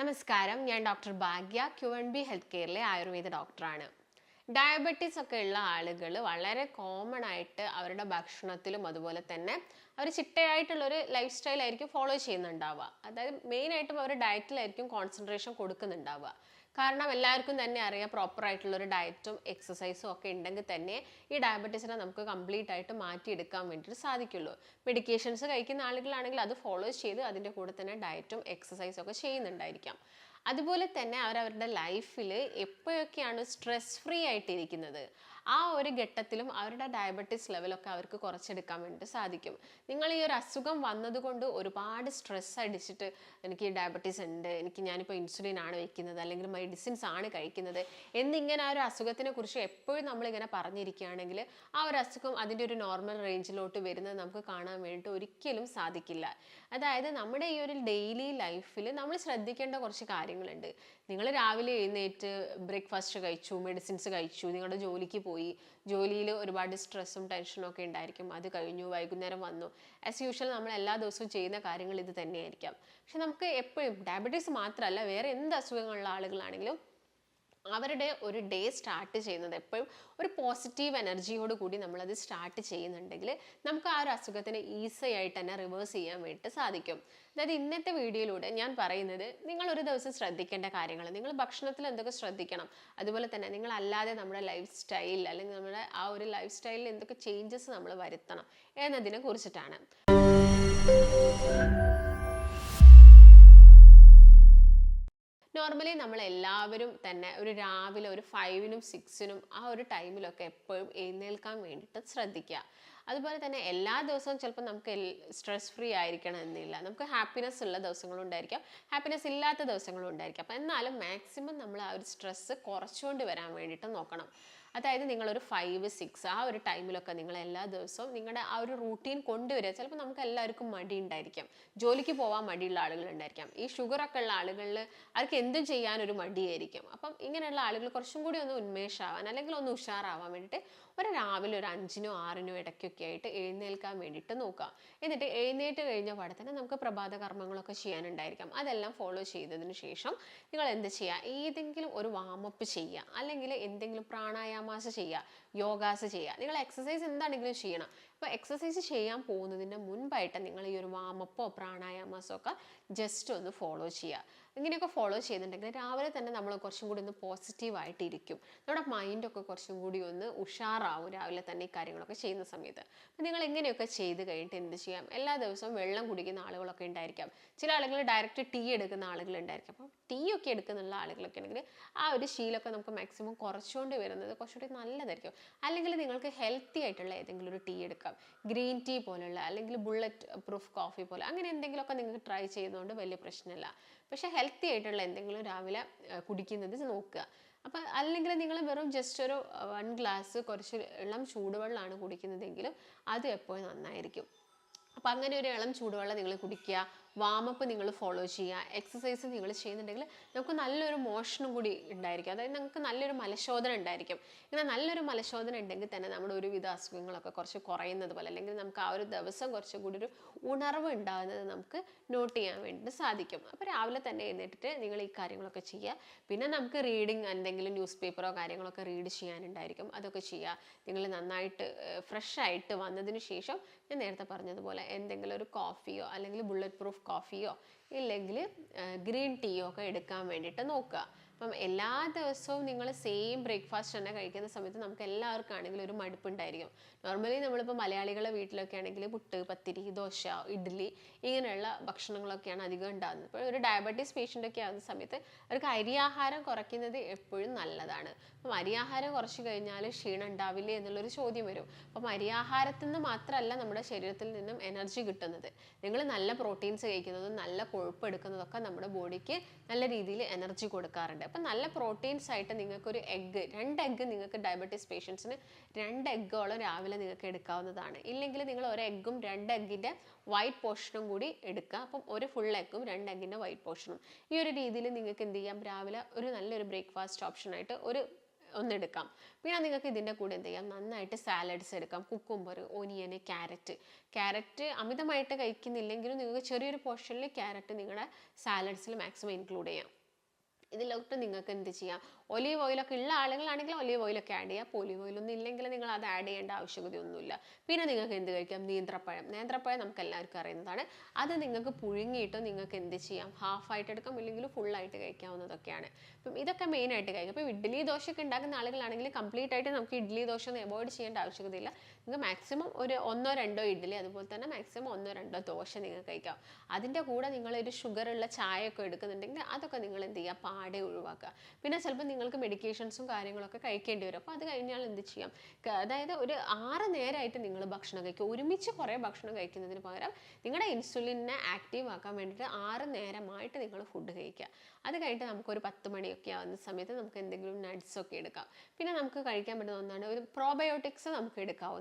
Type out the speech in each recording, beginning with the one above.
നമസ്കാരം. ഞാൻ doctor Bhagya Q N B health കെയറിലെ Ayurveda ഡോക്ടറാണ്. ഡയബറ്റീസ് ഒക്കെ ഉള്ള ആളുകൾ വളരെ കോമൺ ആയിട്ട് അവരുടെ ഭക്ഷണത്തിലും അതുപോലെ തന്നെ അവർ ചിട്ടയായിട്ടുള്ളൊരു ലൈഫ് സ്റ്റൈലായിരിക്കും ഫോളോ ചെയ്യുന്നുണ്ടാവുക. അതായത് മെയിനായിട്ടും അവർ ഡയറ്റിലായിരിക്കും കോൺസെൻട്രേഷൻ കൊടുക്കുന്നുണ്ടാവുക. കാരണം എല്ലാവർക്കും തന്നെ അറിയാം പ്രോപ്പർ ആയിട്ടുള്ള ഒരു ഡയറ്റും എക്സസൈസും ഒക്കെ ഉണ്ടെങ്കിൽ തന്നെ ഈ ഡയബറ്റീസിനെ നമുക്ക് കംപ്ലീറ്റ് ആയിട്ട് മാറ്റിയെടുക്കാൻ വേണ്ടിയിട്ട് സാധിക്കുള്ളൂ. മെഡിക്കേഷൻസ് കഴിക്കുന്ന ആളുകളാണെങ്കിൽ അത് ഫോളോ ചെയ്ത് അതിന്റെ കൂടെ തന്നെ ഡയറ്റും എക്സസൈസും ഒക്കെ ചെയ്യുന്നുണ്ടായിരിക്കാം. അതുപോലെ തന്നെ അവരവരുടെ ലൈഫിൽ എപ്പോഴൊക്കെയാണ് സ്ട്രെസ് ഫ്രീ ആയിട്ടിരിക്കുന്നത്? ആ ഒരു ഘട്ടത്തിലും അവരുടെ ഡയബറ്റീസ് ലെവലൊക്കെ അവർക്ക് കുറച്ചെടുക്കാൻ വേണ്ടി സാധിക്കും. നിങ്ങൾ ഈ ഒരു അസുഖം വന്നതുകൊണ്ട് ഒരുപാട് സ്ട്രെസ് അടിച്ചിട്ട് എനിക്ക് ഡയബറ്റീസ് ഉണ്ട് എനിക്ക് ഞാനിപ്പോൾ ഇൻസുലിൻ ആണ് വയ്ക്കുന്നത് അല്ലെങ്കിൽ മെഡിസിൻസ് ആണ് കഴിക്കുന്നത് എന്നിങ്ങനെ ആ ഒരു അസുഖത്തിനെ കുറിച്ച് എപ്പോഴും നമ്മളിങ്ങനെ പറഞ്ഞിരിക്കുകയാണെങ്കിൽ ആ ഒരു അസുഖം അതിന്റെ ഒരു നോർമൽ റേഞ്ചിലോട്ട് വരുന്നത് നമുക്ക് കാണാൻ വേണ്ടിയിട്ട് ഒരിക്കലും സാധിക്കില്ല. അതായത് നമ്മുടെ ഈ ഒരു ഡെയിലി ലൈഫിൽ നമ്മൾ ശ്രദ്ധിക്കേണ്ട കുറച്ച് കാര്യങ്ങളുണ്ട്. നിങ്ങൾ രാവിലെ എഴുന്നേറ്റ് ബ്രേക്ക്ഫാസ്റ്റ് കഴിച്ചു മെഡിസിൻസ് കഴിച്ചു നിങ്ങളുടെ ജോലിക്ക് പോയി ജോലിയിൽ ഒരുപാട് സ്ട്രെസ്സും ടെൻഷനും ഒക്കെ ഉണ്ടായിരിക്കും. അത് കഴിഞ്ഞു വൈകുന്നേരം വന്നു. ആസ് യൂഷ്വൽ നമ്മൾ എല്ലാ ദിവസവും ചെയ്യുന്ന കാര്യങ്ങൾ ഇത് തന്നെയായിരിക്കാം. പക്ഷെ നമുക്ക് എപ്പോഴും ഡയബറ്റീസ് മാത്രമല്ല വേറെ എന്ത് അസുഖങ്ങളുള്ള ആളുകളാണെങ്കിലും അവരുടെ ഒരു ഡേ സ്റ്റാർട്ട് ചെയ്യുന്നത് എപ്പോഴും ഒരു പോസിറ്റീവ് എനർജിയോട് കൂടി നമ്മളത് സ്റ്റാർട്ട് ചെയ്യുന്നുണ്ടെങ്കിൽ നമുക്ക് ആ ഒരു അസുഖത്തിന് ഈസി ആയിട്ട് തന്നെ റിവേഴ്സ് ചെയ്യാൻ വേണ്ടിയിട്ട് സാധിക്കും. അതായത് ഇന്നത്തെ വീഡിയോയിലൂടെ ഞാൻ പറയുന്നത് നിങ്ങൾ ഒരു ദിവസം ശ്രദ്ധിക്കേണ്ട കാര്യങ്ങൾ നിങ്ങൾ ഭക്ഷണത്തിൽ എന്തൊക്കെ ശ്രദ്ധിക്കണം അതുപോലെ തന്നെ നിങ്ങൾ അല്ലാതെ നമ്മുടെ ലൈഫ് സ്റ്റൈൽ അല്ലെങ്കിൽ നമ്മുടെ ആ ഒരു ലൈഫ് സ്റ്റൈലിൽ എന്തൊക്കെ ചേഞ്ചസ് നമ്മൾ വരുത്തണം എന്നതിനെ കുറിച്ചിട്ടാണ്. നോർമലി നമ്മൾ എല്ലാവരും തന്നെ ഒരു രാവിലെ ഒരു ഫൈവിനും സിക്സിനും ആ ഒരു ടൈമിലൊക്കെ എപ്പോഴും എഴുന്നേൽക്കാൻ വേണ്ടിയിട്ട് ശ്രദ്ധിക്കുക. അതുപോലെ തന്നെ എല്ലാ ദിവസവും ചിലപ്പോൾ നമുക്ക് സ്ട്രെസ് ഫ്രീ ആയിരിക്കണം എന്നില്ല. നമുക്ക് ഹാപ്പിനെസ് ഉള്ള ദിവസങ്ങളും ഉണ്ടായിരിക്കാം. ഹാപ്പിനെസ് ഇല്ലാത്ത ദിവസങ്ങളും ഉണ്ടായിരിക്കാം. അപ്പം എന്നാലും മാക്സിമം നമ്മൾ ആ ഒരു സ്ട്രെസ്സ് കുറച്ചുകൊണ്ട് വരാൻ വേണ്ടിയിട്ട് നോക്കണം. അതായത് നിങ്ങളൊരു ഫൈവ് സിക്സ് ആ ഒരു ടൈമിലൊക്കെ നിങ്ങൾ എല്ലാ ദിവസവും നിങ്ങളുടെ ആ ഒരു റൂട്ടീൻ കൊണ്ടുവരിക. ചിലപ്പോൾ നമുക്ക് എല്ലാവർക്കും മടി ഉണ്ടായിരിക്കാം. ജോലിക്ക് പോകാൻ മടിയുള്ള ആളുകൾ ഉണ്ടായിരിക്കാം. ഈ ഷുഗർ ഒക്കെ ഉള്ള ആളുകളിൽ അവർക്ക് എന്തും ചെയ്യാനൊരു മടിയായിരിക്കും. അപ്പം ഇങ്ങനെയുള്ള ആളുകൾ കുറച്ചും കൂടി ഒന്ന് ഉന്മേഷമാവാൻ അല്ലെങ്കിൽ ഒന്ന് ഉഷാറാവാൻ വേണ്ടിയിട്ട് ഒരു രാവിലെ ഒരു അഞ്ചിനോ ആറിനോ ഇടയ്ക്കൊക്കെ ആയിട്ട് എഴുന്നേൽക്കാൻ വേണ്ടിയിട്ട് നോക്കുക. എന്നിട്ട് എഴുന്നേറ്റ് കഴിഞ്ഞ പാടെ തന്നെ നമുക്ക് പ്രഭാത കർമ്മങ്ങളൊക്കെ ചെയ്യാനുണ്ടായിരിക്കാം. അതെല്ലാം ഫോളോ ചെയ്തതിന് ശേഷം നിങ്ങൾ എന്ത് ചെയ്യുക? ഏതെങ്കിലും ഒരു വാമപ്പ് ചെയ്യുക. അല്ലെങ്കിൽ എന്തെങ്കിലും പ്രാണായാമാസ ചെയ്യുക യോഗാസ് ചെയ്യുക. നിങ്ങൾ എക്സസൈസ് എന്താണെങ്കിലും ചെയ്യണം. അപ്പോൾ എക്സസൈസ് ചെയ്യാൻ പോകുന്നതിന്റെ മുൻപായിട്ട് നിങ്ങൾ ഈ ഒരു വാമപ്പോ പ്രാണായാമാസോ ഒക്കെ ജസ്റ്റ് ഒന്ന് ഫോളോ ചെയ്യുക. ഇങ്ങനെയൊക്കെ ഫോളോ ചെയ്യുന്നുണ്ടെങ്കിൽ രാവിലെ തന്നെ നമ്മൾ കുറച്ചും കൂടി ഒന്ന് പോസിറ്റീവ് ഇരിക്കും നമ്മുടെ മൈൻഡൊക്കെ കുറച്ചും കൂടി ഒന്ന് ഉഷാറാവും രാവിലെ തന്നെ ഈ കാര്യങ്ങളൊക്കെ ചെയ്യുന്ന സമയത്ത്. അപ്പം നിങ്ങൾ എങ്ങനെയൊക്കെ ചെയ്ത് കഴിഞ്ഞിട്ട് എന്ത് ചെയ്യാം? എല്ലാ ദിവസവും വെള്ളം കുടിക്കുന്ന ആളുകളൊക്കെ ഉണ്ടായിരിക്കാം. ചില ആളുകൾ ഡയറക്റ്റ് ടീ എടുക്കുന്ന ആളുകൾ ഉണ്ടായിരിക്കും. അപ്പം ടീ ഒക്കെ എടുക്കുന്നുള്ള ആളുകളൊക്കെ ഉണ്ടെങ്കിൽ ആ ഒരു ശീലമൊക്കെ നമുക്ക് മാക്സിമം കുറച്ചുകൊണ്ട് വരുന്നത് കുറച്ചുകൂടി നല്ലതായിരിക്കും. അല്ലെങ്കിൽ നിങ്ങൾക്ക് ഹെൽത്തി ആയിട്ടുള്ള ഏതെങ്കിലും ഒരു ടീ എടുക്കാം. ഗ്രീൻ ടീ പോലുള്ള അല്ലെങ്കിൽ ബുള്ളറ്റ് പ്രൂഫ് കോഫി പോലെ. അങ്ങനെ എന്തെങ്കിലുമൊക്കെ നിങ്ങൾക്ക് ട്രൈ ചെയ്യുന്നതുകൊണ്ട് വലിയ പ്രശ്നമില്ല. പക്ഷേ ഹെൽത്തി ആയിട്ടുള്ള എന്തെങ്കിലും രാവിലെ കുടിക്കുന്നത് നോക്കുക. അപ്പം അല്ലെങ്കിൽ നിങ്ങൾ വെറും ജസ്റ്റ് ഒരു വൺ ഗ്ലാസ് കുറച്ച് ഇളം ചൂടുവെള്ളമാണ് കുടിക്കുന്നതെങ്കിലും അത് എപ്പോഴും നന്നായിരിക്കും. അപ്പം അങ്ങനെ ഒരു ഇളം ചൂടുവെള്ളം നിങ്ങൾ കുടിക്കുക. വാമപ്പ് നിങ്ങൾ ഫോളോ ചെയ്യുക എക്സസൈസ് നിങ്ങൾ ചെയ്യുന്നുണ്ടെങ്കിൽ നമുക്ക് നല്ലൊരു മോഷനും കൂടി ഉണ്ടായിരിക്കും. അതായത് നമുക്ക് നല്ലൊരു മലശോധന ഉണ്ടായിരിക്കും. ഇങ്ങനെ നല്ലൊരു മലശോധന ഉണ്ടെങ്കിൽ തന്നെ നമ്മുടെ ഒരുവിധ അസുഖങ്ങളൊക്കെ കുറച്ച് കുറയുന്നത് പോലെ അല്ലെങ്കിൽ നമുക്ക് ആ ഒരു ദിവസം കുറച്ചും കൂടി ഒരു ഉണർവ് ഉണ്ടാകുന്നത് നമുക്ക് നോട്ട് ചെയ്യാൻ വേണ്ടി സാധിക്കും. അപ്പോൾ രാവിലെ തന്നെ എഴുന്നേറ്റിട്ട് നിങ്ങൾ ഈ കാര്യങ്ങളൊക്കെ ചെയ്യുക. പിന്നെ നമുക്ക് റീഡിങ് എന്തെങ്കിലും ന്യൂസ് പേപ്പറോ കാര്യങ്ങളൊക്കെ റീഡ് ചെയ്യാനുണ്ടായിരിക്കും. അതൊക്കെ ചെയ്യുക. നിങ്ങൾ നന്നായിട്ട് ഫ്രഷ് ആയിട്ട് വന്നതിന് ശേഷം ഞാൻ നേരത്തെ പറഞ്ഞതുപോലെ എന്തെങ്കിലും ഒരു കോഫിയോ അല്ലെങ്കിൽ ബുള്ളറ്റ് പ്രൂഫ് കോഫിയോ ഇല്ലെങ്കിൽ ഗ്രീൻ ടീയോ ഒക്കെ എടുക്കാൻ വേണ്ടിയിട്ട് നോക്കുക. അപ്പം എല്ലാ ദിവസവും നിങ്ങൾ സെയിം ബ്രേക്ക്ഫാസ്റ്റ് തന്നെ കഴിക്കുന്ന സമയത്ത് നമുക്ക് എല്ലാവർക്കും ആണെങ്കിലും ഒരു മടുപ്പുണ്ടായിരിക്കും. നോർമലി നമ്മളിപ്പോൾ മലയാളികളെ വീട്ടിലൊക്കെ ആണെങ്കിൽ പുട്ട് പത്തിരി ദോശ ഇഡ്ഡലി ഇങ്ങനെയുള്ള ഭക്ഷണങ്ങളൊക്കെയാണ് അധികം ഉണ്ടാകുന്നത്. ഇപ്പോൾ ഒരു ഡയബറ്റീസ് പേഷ്യന്റ് ഒക്കെ ആകുന്ന സമയത്ത് അവർക്ക് അരിയാഹാരം കുറയ്ക്കുന്നത് എപ്പോഴും നല്ലതാണ്. അപ്പം അരിയാഹാരം കുറച്ച് കഴിഞ്ഞാൽ ക്ഷീണം ഉണ്ടാവില്ലേ എന്നുള്ളൊരു ചോദ്യം വരും. അപ്പം അരിയാഹാരത്തിൽ നിന്ന് മാത്രമല്ല നമ്മുടെ ശരീരത്തിൽ നിന്നും എനർജി കിട്ടുന്നത്. നിങ്ങൾ നല്ല പ്രോട്ടീൻസ് കഴിക്കുന്നതും നല്ല കൊഴുപ്പ് എടുക്കുന്നതൊക്കെ നമ്മുടെ ബോഡിക്ക് നല്ല രീതിയിൽ എനർജി കൊടുക്കാറുണ്ട്. അപ്പം നല്ല പ്രോട്ടീൻസ് ആയിട്ട് നിങ്ങൾക്കൊരു എഗ്ഗ് രണ്ട് എഗ്ഗ് നിങ്ങൾക്ക് ഡയബറ്റീസ് പേഷ്യൻസിന് രണ്ട് എഗ്ഗോളം രാവിലെ നിങ്ങൾക്ക് എടുക്കാവുന്നതാണ്. ഇല്ലെങ്കിൽ നിങ്ങൾ ഒരു എഗ്ഗും രണ്ട് എഗ്ഗിന്റെ വൈറ്റ് പോർഷനും കൂടി എടുക്കുക. അപ്പം ഒരു ഫുൾ എഗ്ഗും രണ്ട് എഗ്ഗിന്റെ വൈറ്റ് പോർഷനും. ഈ ഒരു രീതിയിൽ നിങ്ങൾക്ക് എന്ത് ചെയ്യാം? രാവിലെ ഒരു നല്ലൊരു ബ്രേക്ക്ഫാസ്റ്റ് ഓപ്ഷനായിട്ട് ഒരു ഒന്നെടുക്കാം പിന്നെ നിങ്ങൾക്ക് ഇതിന്റെ കൂടെ എന്ത് ചെയ്യാം? നന്നായിട്ട് സാലഡ്സ് എടുക്കാം. Cucumber onion carrot. ക്യാരറ്റ് അമിതമായിട്ട് കഴിക്കുന്നില്ലെങ്കിലും നിങ്ങൾക്ക് ചെറിയൊരു പോർഷനിൽ ക്യാരറ്റ് നിങ്ങളുടെ സാലഡ്സിൽ മാക്സിമം ഇൻക്ലൂഡ് ചെയ്യാം. ഇതിലോട്ട് നിങ്ങൾക്ക് എന്ത് ചെയ്യാം? ഒലീവ് ഓയിലൊക്കെ ഉള്ള ആളുകളാണെങ്കിൽ ഒലീവ് ഓയിലൊക്കെ ആഡ് ചെയ്യാം. ഒലീവ് ഓയിലൊന്നും ഇല്ലെങ്കിൽ നിങ്ങൾ അത് ആഡ് ചെയ്യേണ്ട ആവശ്യകതയൊന്നുമില്ല പിന്നെ നിങ്ങൾക്ക് എന്ത് കഴിക്കാം? നേന്ത്രപ്പഴം. നേന്ത്രപ്പഴം നമുക്ക് എല്ലാവർക്കും അറിയുന്നതാണ്. അത് നിങ്ങൾക്ക് പുഴുങ്ങിയിട്ട് നിങ്ങൾക്ക് എന്ത് ചെയ്യാം? ഹാഫ് ആയിട്ട് എടുക്കാം ഇല്ലെങ്കിൽ ഫുൾ ആയിട്ട് കഴിക്കാവുന്നതൊക്കെയാണ്. അപ്പം ഇതൊക്കെ മെയിൻ ആയിട്ട് കഴിക്കും. അപ്പോൾ ഇഡ്ഡലി ദോശയൊക്കെ ഉണ്ടാക്കുന്ന ആളുകളാണെങ്കിൽ കംപ്ലീറ്റ് ആയിട്ട് നമുക്ക് ഇഡ്ഡലി ദോശ ഒന്നും അവോയ്ഡ് ചെയ്യേണ്ട ആവശ്യകതയില്ല. നിങ്ങൾക്ക് മാക്സിമം ഒരു ഒന്നോ രണ്ടോ ഇഡ്ഡലി അതുപോലെ തന്നെ മാക്സിമം ഒന്നോ രണ്ടോ ദോശ നിങ്ങൾക്ക് കഴിക്കാം. അതിന്റെ കൂടെ നിങ്ങളൊരു ഷുഗർ ഉള്ള ചായ ഒക്കെ എടുക്കുന്നുണ്ടെങ്കിൽ അതൊക്കെ നിങ്ങൾ എന്ത് ചെയ്യുക? പാടെ ഒഴിവാക്കുക. പിന്നെ ചിലപ്പോൾ നിങ്ങൾക്ക് മെഡിക്കേഷൻസും കാര്യങ്ങളൊക്കെ കഴിക്കേണ്ടി വരും. അപ്പോൾ അത് കഴിഞ്ഞാൽ എന്ത് ചെയ്യാം? അതായത് ഒരു ആറ് നേരമായിട്ട് നിങ്ങൾ ഭക്ഷണം കഴിക്കുക. ഒരുമിച്ച് കുറേ ഭക്ഷണം കഴിക്കുന്നതിന് പകരം നിങ്ങളുടെ ഇൻസുലിനെ ആക്റ്റീവ് ആക്കാൻ വേണ്ടിയിട്ട് ആറ് നേരമായിട്ട് നിങ്ങൾ ഫുഡ് കഴിക്കുക. അത് കഴിഞ്ഞിട്ട് നമുക്കൊരു പത്ത് മണിയൊക്കെ ആവുന്ന സമയത്ത് നമുക്ക് എന്തെങ്കിലും നട്സ് ഒക്കെ എടുക്കാം. പിന്നെ നമുക്ക് കഴിക്കാൻ പറ്റുന്ന ഒന്നാണ് ഒരു പ്രോബയോട്ടിക്സ് നമുക്ക്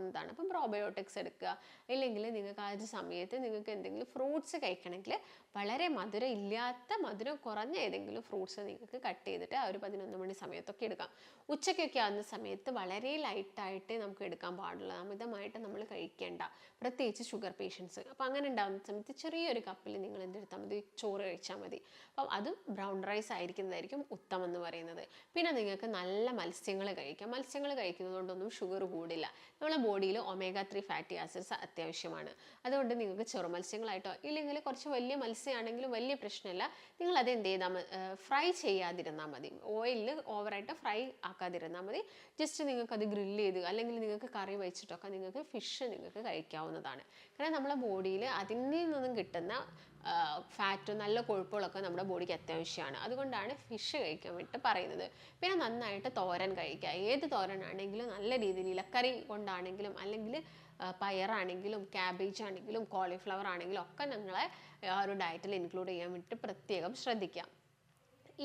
എടുക്കാവുന്നതാണ് അപ്പം പ്രോബയോട്ടിക്സ് എടുക്കുക. ഇല്ലെങ്കിൽ നിങ്ങൾക്ക് ആ ഒരു സമയത്ത് നിങ്ങൾക്ക് എന്തെങ്കിലും ഫ്രൂട്ട്സ് കഴിക്കണമെങ്കിൽ വളരെ മധുരം ഇല്ലാത്ത മധുരം കുറഞ്ഞ ഏതെങ്കിലും ഫ്രൂട്ട്സ് നിങ്ങൾക്ക് കട്ട് ചെയ്തിട്ട് ആ ഒരു പതിനൊന്ന് മണി സമയത്തൊക്കെ എടുക്കാം. ഉച്ചയ്ക്കൊക്കെ ആവുന്ന സമയത്ത് വളരെ ലൈറ്റായിട്ട് നമുക്ക് എടുക്കാൻ പാടുള്ളൂ അമിതമായിട്ട് നമ്മൾ കഴിക്കേണ്ട. പ്രത്യേകിച്ച് ഷുഗർ പേഷ്യൻസ് അപ്പോൾ അങ്ങനെ ഉണ്ടാകുന്ന സമയത്ത് ചെറിയൊരു കപ്പിൽ നിങ്ങൾ എന്തെടുത്താൽ മതി. ചോറ് കഴിച്ചാൽ മതി. അപ്പം അതും ബ്രൗൺ റൈസ് ആയിരിക്കുന്നതായിരിക്കും ഉത്തമം എന്ന് പറയുന്നത്. പിന്നെ നിങ്ങൾക്ക് നല്ല മത്സ്യങ്ങൾ കഴിക്കാം. മത്സ്യങ്ങൾ കഴിക്കുന്നതുകൊണ്ടൊന്നും ഷുഗർ കൂടില്ല. നമ്മുടെ ബോഡിയിൽ ഒമേഗ ത്രീ ഫാറ്റി ആസിഡ്സ് അത്യാവശ്യമാണ്. അതുകൊണ്ട് നിങ്ങൾക്ക് ചെറു മത്സ്യങ്ങളായിട്ടോ ഇല്ലെങ്കിൽ കുറച്ച് വലിയ മത്സ്യമാണെങ്കിലും വലിയ പ്രശ്നമില്ല നിങ്ങൾ അത് എന്ത് ചെയ്താൽ ഫ്രൈ ചെയ്യാതിരുന്നാൽ മതി. ഓയിലിൽ ഓവറായിട്ട് ഫ്രൈ ആക്കാതിരുന്നാൽ മതി. ജസ്റ്റ് നിങ്ങൾക്ക് അത് ഗ്രില്ല് ചെയ്ത് അല്ലെങ്കിൽ നിങ്ങൾക്ക് കറി വെച്ചിട്ടൊക്കെ നിങ്ങൾക്ക് ഫിഷ് നിങ്ങൾക്ക് കഴിക്കാവുന്നതാണ്. കാരണം നമ്മളെ ബോഡിയിൽ അതിൽ നിന്നും കിട്ടുന്ന ഫാറ്റും നല്ല കൊഴുപ്പുകളൊക്കെ നമ്മുടെ ബോഡിക്ക് അത്യാവശ്യമാണ്. അതുകൊണ്ടാണ് ഫിഷ് കഴിക്കാൻ വേണ്ടിയിട്ട് പറയുന്നത്. പിന്നെ നന്നായിട്ട് തോരൻ കഴിക്കുക. ഏത് തോരനാണെങ്കിലും നല്ല രീതിയിൽ ഇലക്കറി കൊണ്ടാണെങ്കിലും അല്ലെങ്കിൽ പയറാണെങ്കിലും ക്യാബേജ് ആണെങ്കിലും കോളിഫ്ലവർ ആണെങ്കിലും ഒക്കെ നിങ്ങളെ ആ ഒരു ഡയറ്റിൽ ഇൻക്ലൂഡ് ചെയ്യാൻ വേണ്ടിയിട്ട് പ്രത്യേകം ശ്രദ്ധിക്കാം.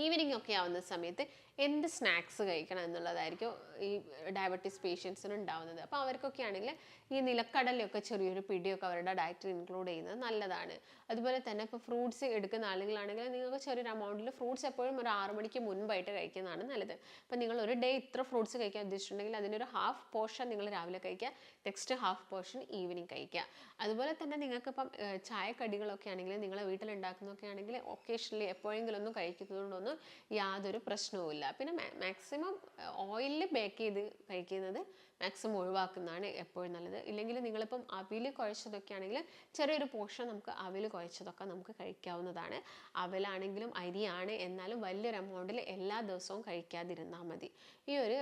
ഈവനിങ് ഒക്കെ ആവുന്ന സമയത്ത് എന്ത് സ്നാക്സ് കഴിക്കണം എന്നുള്ളതായിരിക്കും ഈ ഡയബറ്റീസ് പേഷ്യൻസിന് ഉണ്ടാവുന്നത്. അപ്പോൾ അവർക്കൊക്കെ ആണെങ്കിൽ ഈ നിലക്കടലയൊക്കെ ചെറിയൊരു പിടിയൊക്കെ അവരുടെ ഡയറ്റിൽ ഇൻക്ലൂഡ് ചെയ്യുന്നത് നല്ലതാണ്. അതുപോലെ തന്നെ ഇപ്പോൾ ഫ്രൂട്ട്സ് എടുക്കുന്ന ആളുകളാണെങ്കിൽ നിങ്ങൾക്ക് ചെറിയൊരു എമൗണ്ടിൽ ഫ്രൂട്ട്സ് എപ്പോഴും ഒരു ആറ് മണിക്ക് മുൻപായിട്ട് കഴിക്കുന്നതാണ് നല്ലത്. അപ്പോൾ നിങ്ങൾ ഒരു ഡേ ഇത്ര ഫ്രൂട്ട്സ് കഴിക്കാൻ ഉദ്ദേശിച്ചിട്ടുണ്ടെങ്കിൽ അതിനൊരു ഹാഫ് പോർഷൻ നിങ്ങൾ രാവിലെ കഴിക്കുക. നെക്സ്റ്റ് ഹാഫ് പോർഷൻ ഈവനിങ് കഴിക്കുക. അതുപോലെ തന്നെ നിങ്ങൾക്കിപ്പം ചായക്കടികളൊക്കെ ആണെങ്കിൽ നിങ്ങളെ വീട്ടിലുണ്ടാക്കുന്നതൊക്കെ ആണെങ്കിൽ ഒക്കേഷണലി എപ്പോഴെങ്കിലും ഒന്നും കഴിക്കുന്നതുകൊണ്ടൊന്നും യാതൊരു പ്രശ്നവുമില്ല. പിന്നെ മാക്സിമം ഓയിലിൽ ബേക്ക് ചെയ്ത് കഴിക്കുന്നത് മാക്സിമം ഒഴിവാക്കുന്നതാണ് എപ്പോഴും നല്ലത്. ഇല്ലെങ്കിൽ നിങ്ങളിപ്പം അവിൽ കുഴച്ചതൊക്കെ ആണെങ്കിൽ ചെറിയൊരു പോർഷൻ നമുക്ക് അവിൽ കുഴച്ചതൊക്കെ നമുക്ക് കഴിക്കാവുന്നതാണ്. അവലാണെങ്കിലും അരിയാണ്. എന്നാലും വലിയൊരു എമൗണ്ടിൽ എല്ലാ ദിവസവും കഴിക്കാതിരുന്നാൽ മതി. ഈ ഒരു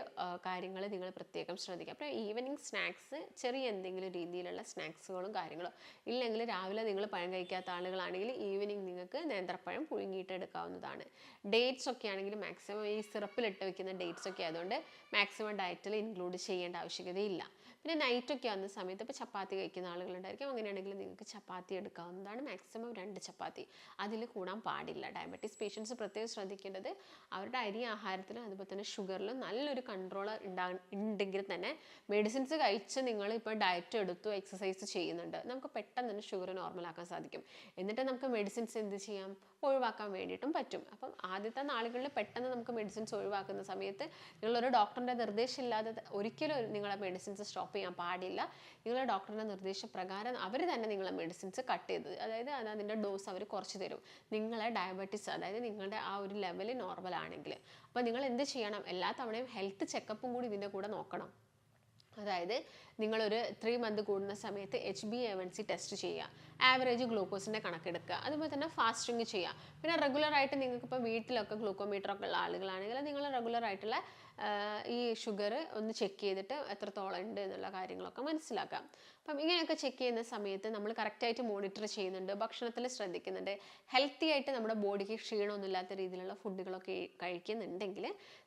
കാര്യങ്ങൾ നിങ്ങൾ പ്രത്യേകം ശ്രദ്ധിക്കുക. അപ്പോൾ ഈവനിങ് സ്നാക്സ് ചെറിയ എന്തെങ്കിലും രീതിയിലുള്ള സ്നാക്സുകളും കാര്യങ്ങളും. ഇല്ലെങ്കിൽ രാവിലെ നിങ്ങൾ പഴം കഴിക്കാത്ത ആളുകളാണെങ്കിൽ ഈവനിങ് നിങ്ങൾക്ക് നേന്ത്രപ്പഴം പുഴുങ്ങിയിട്ട് എടുക്കാവുന്നതാണ്. ഡേറ്റ്സ് ഒക്കെ ആണെങ്കിൽ മാക്സിമം ഈ സിറപ്പിലിട്ട് വെക്കുന്ന ഡേറ്റ്സ് ഒക്കെ ആയതുകൊണ്ട് മാക്സിമം ഡയറ്റിൽ ഇൻക്ലൂഡ് ചെയ്യേണ്ട ആവശ്യകതയില്ല. പിന്നെ നൈറ്റ് ഒക്കെ ആവുന്ന സമയത്ത് ഇപ്പോൾ ചപ്പാത്തി കഴിക്കുന്ന ആളുകളുണ്ടായിരിക്കും. അങ്ങനെയാണെങ്കിൽ നിങ്ങൾക്ക് ചപ്പാത്തി എടുക്കാവുന്നതാണ്. മാക്സിമം രണ്ട് ചപ്പാത്തി. അതിൽ കൂടാൻ പാടില്ല. ഡയബറ്റീസ് പേഷ്യൻസ് പ്രത്യേകം ശ്രദ്ധിക്കേണ്ടത് അവരുടെ അരി ആഹാരത്തിലും അതുപോലെ തന്നെ ഷുഗറിലും നല്ലൊരു കൺട്രോൾ ഉണ്ടാ ഉണ്ടെങ്കിൽ തന്നെ മെഡിസിൻസ് കഴിച്ച് നിങ്ങൾ ഇപ്പോൾ ഡയറ്റ് എടുത്തു എക്സസൈസ് ചെയ്യുന്നുണ്ട്. നമുക്ക് പെട്ടെന്ന് തന്നെ ഷുഗർ നോർമലാക്കാൻ സാധിക്കും. എന്നിട്ട് നമുക്ക് മെഡിസിൻസ് എന്ത് ചെയ്യാം? ഒഴിവാക്കാൻ വേണ്ടിയിട്ടും പറ്റും. അപ്പം ആദ്യത്തെ നാളുകളിൽ പെട്ടെന്ന് നമുക്ക് മെഡിസിൻസ് ഒഴിവാക്കുന്ന സമയത്ത് നിങ്ങളൊരു ഡോക്ടറിന്റെ നിർദ്ദേശമില്ലാതെ ഒരിക്കലും നിങ്ങൾ മെഡിസിൻസ് സ്റ്റോപ്പ് ചെയ്യാൻ പാടില്ല. നിങ്ങളുടെ ഡോക്ടറിന്റെ നിർദ്ദേശപ്രകാരം അവർ തന്നെ നിങ്ങളെ മെഡിസിൻസ് കട്ട് ചെയ്ത് അതായത് അത് അതിന്റെ ഡോസ് അവർ കുറച്ച് തരും. നിങ്ങളെ ഡയബറ്റിസ് അതായത് നിങ്ങളുടെ ആ ഒരു ലെവൽ നോർമൽ ആണെങ്കിൽ. അപ്പോൾ നിങ്ങൾ എന്ത് ചെയ്യണം? എല്ലാ തവണയും ഹെൽത്ത് ചെക്കപ്പും കൂടി ഇതിന്റെ കൂടെ നോക്കണം. അതായത് നിങ്ങളൊരു ത്രീ മന്ത് കൂടുന്ന സമയത്ത് H B A one C test ചെയ്യുക. ആവറേജ് ഗ്ലൂക്കോസിന്റെ കണക്കെടുക്കുക. അതുപോലെ തന്നെ ഫാസ്റ്റിംഗ് ചെയ്യുക. പിന്നെ റെഗുലറായിട്ട് നിങ്ങൾക്ക് ഇപ്പോൾ വീട്ടിലൊക്കെ ഗ്ലൂക്കോമീറ്റർ ഒക്കെ ഉള്ള ആളുകളാണെങ്കിൽ നിങ്ങൾ റെഗുലർ ആയിട്ടുള്ള ഈ ഷുഗർ ഒന്ന് ചെക്ക് ചെയ്തിട്ട് എത്രത്തോളം ഉണ്ട് എന്നുള്ള കാര്യങ്ങളൊക്കെ മനസ്സിലാക്കാം അപ്പം ഇങ്ങനെയൊക്കെ ചെക്ക് ചെയ്യുന്ന സമയത്ത് നമ്മൾ കറക്റ്റായിട്ട് മോണിറ്റർ ചെയ്യുന്നുണ്ട്. ഭക്ഷണത്തിൽ ശ്രദ്ധിക്കുന്നുണ്ട്. ഹെൽത്തി ആയിട്ട് നമ്മുടെ ബോഡിക്ക് ക്ഷീണമൊന്നുമില്ലാത്ത രീതിയിലുള്ള ഫുഡുകളൊക്കെ കഴിക്കുന്നുണ്ടെങ്കിൽ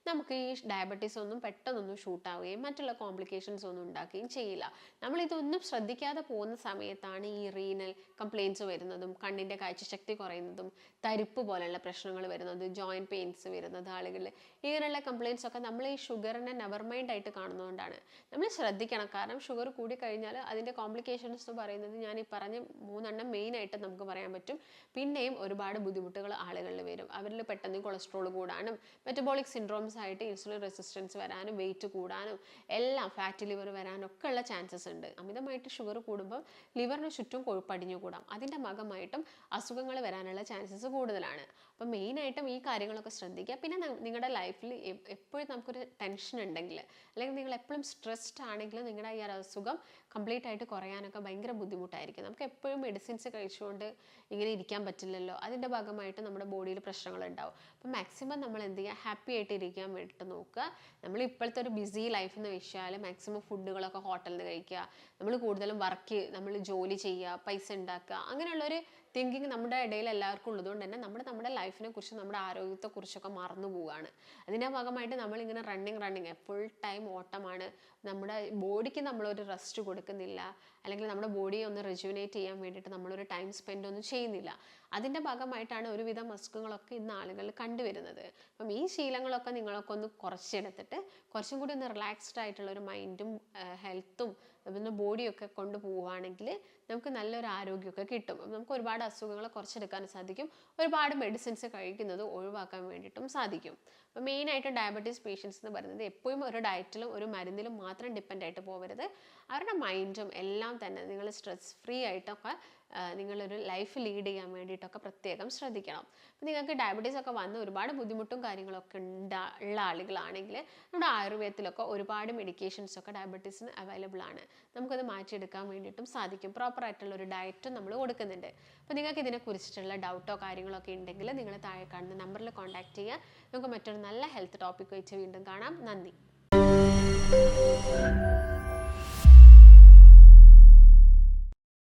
നമുക്ക് ഈ ഡയബറ്റീസ് ഒന്നും പെട്ടെന്നൊന്നും ഷൂട്ടാവുകയും മറ്റുള്ള കോംപ്ലിക്കേഷൻസ് ഒന്നും ഉണ്ടാക്കുകയും ചെയ്യില്ല. നമ്മൾ ഇതൊന്നും ശ്രദ്ധിക്കാതെ പോകുന്ന സമയത്താണ് ഈ റീനൽ കംപ്ലയിൻസ് വരുന്നതും കണ്ണിന്റെ കാഴ്ചശക്തി കുറയുന്നതും തരിപ്പ് പോലെയുള്ള പ്രശ്നങ്ങൾ വരുന്നത് ജോയിന്റ് പെയിൻസ് വരുന്നത് ആളുകളിൽ ഇങ്ങനെയുള്ള കംപ്ലയിൻസ് ഒക്കെ നമ്മൾ ഈ ഷുഗറിനെ നെവർ മൈൻഡ് ആയിട്ട് കാണുന്നതുകൊണ്ടാണ്. നമ്മൾ ശ്രദ്ധിക്കണം. കാരണം ഷുഗർ കൂടി കഴിഞ്ഞാൽ അതിന്റെ കോംപ്ലിക്കേഷൻസ് എന്ന് പറയുന്നത് ഞാൻ ഈ പറഞ്ഞ മൂന്നെണ്ണം മെയിൻ ആയിട്ട് നമുക്ക് പറയാൻ പറ്റും. പിന്നെയും ഒരുപാട് ബുദ്ധിമുട്ടുകൾ ആളുകളിൽ വരും. അവരിൽ പെട്ടെന്ന് കൊളസ്ട്രോൾ കൂടാനും മെറ്റബോളിക് സിൻഡ്രോംസ് ആയിട്ട് ഇൻസുലിൻ റെസിസ്റ്റൻസ് വരാനും വെയിറ്റ് കൂടാനും എല്ലാം ഫാറ്റ് ലിവർ വരാനും ഉള്ള ചാൻസസ് ഉണ്ട്. അമിതമായിട്ട് ഷുഗർ കൂടുമ്പോൾ ലിവറിന് ചുറ്റും കൊഴുപ്പടിഞ്ഞു കൂടാം അതിന്റെ ഭാഗമായിട്ടും അസുഖങ്ങൾ വരാനുള്ള ചാൻസസ് കൂടുതലാണ്. അപ്പം മെയിനായിട്ടും ഈ കാര്യങ്ങളൊക്കെ ശ്രദ്ധിക്കുക. പിന്നെ നിങ്ങളുടെ ലൈഫിൽ എപ്പോഴും നമുക്കൊരു ടെൻഷൻ ഉണ്ടെങ്കിൽ അല്ലെങ്കിൽ നിങ്ങൾ എപ്പോഴും സ്ട്രെസ്ഡ് ആണെങ്കിൽ നിങ്ങളുടെ ഈ ഒരു അസുഖം കംപ്ലീറ്റ് ആയിട്ട് കുറയാനൊക്കെ ഭയങ്കര ബുദ്ധിമുട്ടായിരിക്കും. നമുക്ക് എപ്പോഴും മെഡിസിൻസ് കഴിച്ചുകൊണ്ട് ഇങ്ങനെ ഇരിക്കാൻ പറ്റില്ലല്ലോ. അതിന്റെ ഭാഗമായിട്ട് നമ്മുടെ ബോഡിയിൽ പ്രശ്നങ്ങൾ ഉണ്ടാവും അപ്പം മാക്സിമം നമ്മൾ എന്ത് ചെയ്യുക ഹാപ്പി ആയിട്ട് ഇരിക്കാൻ വേണ്ടിയിട്ട് നോക്കുക. നമ്മൾ ഇപ്പോഴത്തെ ഒരു ബിസി ലൈഫ് എന്ന് വെച്ചാൽ മാക്സിമം ഫുഡുകളൊക്കെ ഹോട്ടലിൽ നിന്ന് കഴിക്കുക. നമ്മൾ കൂടുതലും വർക്ക് നമ്മൾ ജോലി ചെയ്യുക പൈസ ഉണ്ടാക്കുക. അങ്ങനെയുള്ളൊരു തിങ്കിങ് നമ്മുടെ ഇടയിൽ എല്ലാവർക്കും ഉള്ളതുകൊണ്ട് തന്നെ നമ്മൾ നമ്മുടെ ലൈഫിനെ കുറിച്ച് നമ്മുടെ ആരോഗ്യത്തെ കുറിച്ചൊക്കെ മറന്നു പോവുകയാണ്. അതിന്റെ ഭാഗമായിട്ട് നമ്മളിങ്ങനെ റണ്ണിങ് റണ്ണിങ് ഫുൾ ടൈം ഓട്ടമാണ്. നമ്മുടെ ബോഡിക്ക് നമ്മളൊരു റെസ്റ്റ് കൊടുക്കുന്നില്ല. അല്ലെങ്കിൽ നമ്മുടെ ബോഡിയെ ഒന്ന് റിജുവിനേറ്റ് ചെയ്യാൻ വേണ്ടിയിട്ട് നമ്മളൊരു ടൈം സ്പെൻഡ് ഒന്നും ചെയ്യുന്നില്ല. അതിന്റെ ഭാഗമായിട്ടാണ് ഒരുവിധം അസുഖങ്ങളൊക്കെ ഇന്ന് ആളുകൾ കണ്ടുവരുന്നത്. അപ്പം ഈ ശീലങ്ങളൊക്കെ നിങ്ങളൊക്കെ ഒന്ന് കുറച്ചെടുത്തിട്ട് കുറച്ചും കൂടി ഒന്ന് റിലാക്സ്ഡ് ആയിട്ടുള്ള ഒരു മൈൻഡും ഹെൽത്തും പിന്നെ ബോഡിയൊക്കെ കൊണ്ടുപോവുകയാണെങ്കിൽ നമുക്ക് നല്ലൊരു ആരോഗ്യമൊക്കെ കിട്ടും. അപ്പം നമുക്ക് ഒരുപാട് അസുഖങ്ങളെ കുറച്ചെടുക്കാൻ സാധിക്കും. ഒരുപാട് മെഡിസിൻസ് കഴിക്കുന്നത് ഒഴിവാക്കാൻ വേണ്ടിയിട്ടും സാധിക്കും. അപ്പം മെയിനായിട്ട് ഡയബറ്റീസ് പേഷ്യൻസ് എന്ന് പറയുന്നത് എപ്പോഴും ഒരു ഡയറ്റിലും ഒരു മരുന്നിലും മാത്രം ഡിപ്പെൻഡ് ആയിട്ട് പോകരുത് അവരുടെ മൈൻഡും എല്ലാം തന്നെ നിങ്ങൾ സ്ട്രെസ് ഫ്രീ ആയിട്ടൊക്കെ നിങ്ങളൊരു ലൈഫ് ലീഡ് ചെയ്യാൻ വേണ്ടിയിട്ടൊക്കെ പ്രത്യേകം ശ്രദ്ധിക്കണം. നിങ്ങൾക്ക് ഡയബറ്റീസ് ഒക്കെ വന്ന് ഒരുപാട് ബുദ്ധിമുട്ടും കാര്യങ്ങളൊക്കെ ഉണ്ടാ ഉള്ള ആളുകളാണെങ്കിൽ നമ്മുടെ ആയുർവേദത്തിലൊക്കെ ഒരുപാട് മെഡിക്കേഷൻസ് ഒക്കെ ഡയബറ്റീസിന് അവൈലബിൾ ആണ്. നമുക്കത് മാറ്റിയെടുക്കാൻ വേണ്ടിയിട്ടും സാധിക്കും. പ്രോപ്പർ ആയിട്ടുള്ള ഒരു ഡയറ്റും നമ്മൾ കൊടുക്കുന്നുണ്ട്. അപ്പോൾ നിങ്ങൾക്ക് ഇതിനെ കുറിച്ചിട്ടുള്ള ഡൗട്ടോ കാര്യങ്ങളൊക്കെ ഉണ്ടെങ്കിൽ നിങ്ങൾ താഴെ കാണുന്ന നമ്പറിൽ കോൺടാക്ട് ചെയ്യുക നമുക്ക് മറ്റൊരു നല്ല ഹെൽത്ത് ടോപ്പിക് വെച്ച് വീണ്ടും കാണാം. നന്ദി.